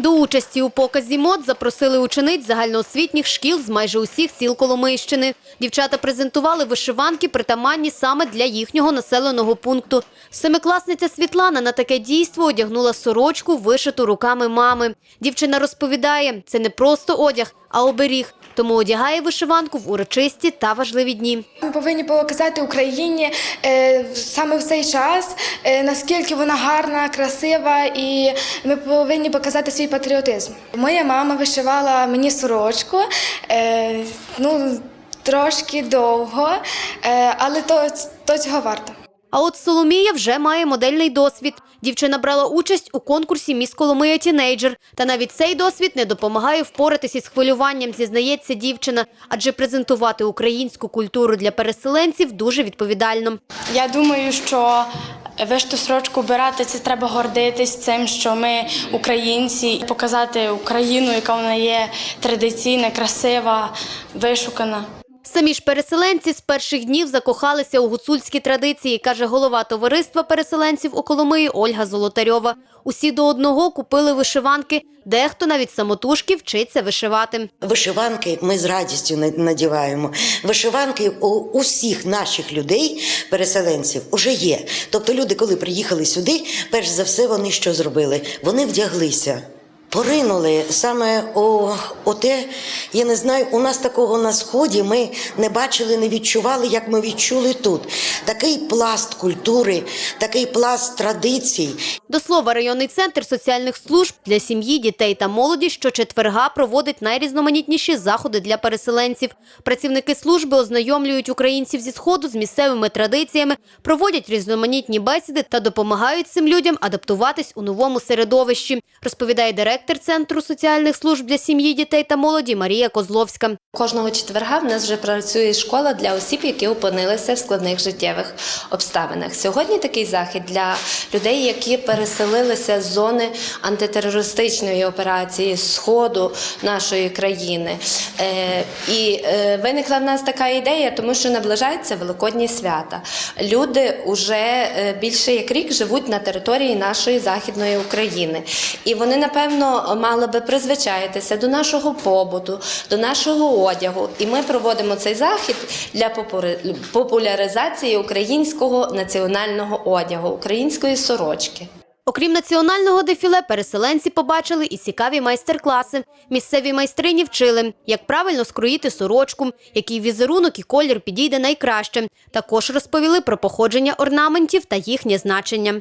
До участі у показі мод запросили учениць загальноосвітніх шкіл з майже усіх сіл Коломийщини. Дівчата презентували вишиванки, притаманні саме для їхнього населеного пункту. Семикласниця Світлана на таке дійство одягнула сорочку, вишиту руками мами. Дівчина розповідає, це не просто одяг, а оберіг. Тому одягає вишиванку в урочисті та важливі дні. Ми повинні показати Україні е, саме в цей час, е, наскільки вона гарна, красива, і ми повинні показати свій патріотизм. Моя мама вишивала мені сорочку, е, ну трошки довго, е, але то, то цього варто. А от Соломія вже має модельний досвід. Дівчина брала участь у конкурсі «Міс Коломия Тінейджер». Та навіть цей досвід не допомагає впоратися із хвилюванням, зізнається дівчина. Адже презентувати українську культуру для переселенців дуже відповідально. Я думаю, що вишту сорочку обирати це треба гордитись цим, що ми українці, показати Україну, яка вона є традиційна, красива, вишукана. Самі ж переселенці з перших днів закохалися у гуцульські традиції, каже голова товариства переселенців у Коломиї Ольга Золотарьова. Усі до одного купили вишиванки, дехто навіть самотужки вчиться вишивати. Вишиванки ми з радістю на- надіваємо. Вишиванки у усіх наших людей, переселенців, уже є. Тобто люди, коли приїхали сюди, перш за все вони що зробили? Вони вдяглися. Поринули саме о, о те, я не знаю, у нас такого на сході ми не бачили, не відчували, як ми відчули тут. Такий пласт культури, такий пласт традицій, До слова, районний центр соціальних служб для сім'ї, дітей та молоді щочетверга проводить найрізноманітніші заходи для переселенців. Працівники служби ознайомлюють українців зі сходу з місцевими традиціями, проводять різноманітні бесіди та допомагають цим людям адаптуватись у новому середовищі, розповідає директор центру соціальних служб для сім'ї, дітей та молоді Марія Козловська. Кожного четверга в нас вже працює школа для осіб, які опинилися в складних життєвих обставинах. Сьогодні такий захід для людей, які переселилися з зони антитерористичної операції сходу нашої країни. Е, і е, виникла в нас така ідея, тому що наближаються великодні свята. Люди вже е, більше як рік живуть на території нашої західної України, і вони напевно мали би призвичаїтися до нашого побуту, до нашого одягу. І ми проводимо цей захід для популяризації українського національного одягу, української сорочки. Окрім національного дефіле, переселенці побачили і цікаві майстер-класи. Місцеві майстрині вчили, як правильно скроїти сорочку, який візерунок і колір підійде найкраще. Також розповіли про походження орнаментів та їхнє значення.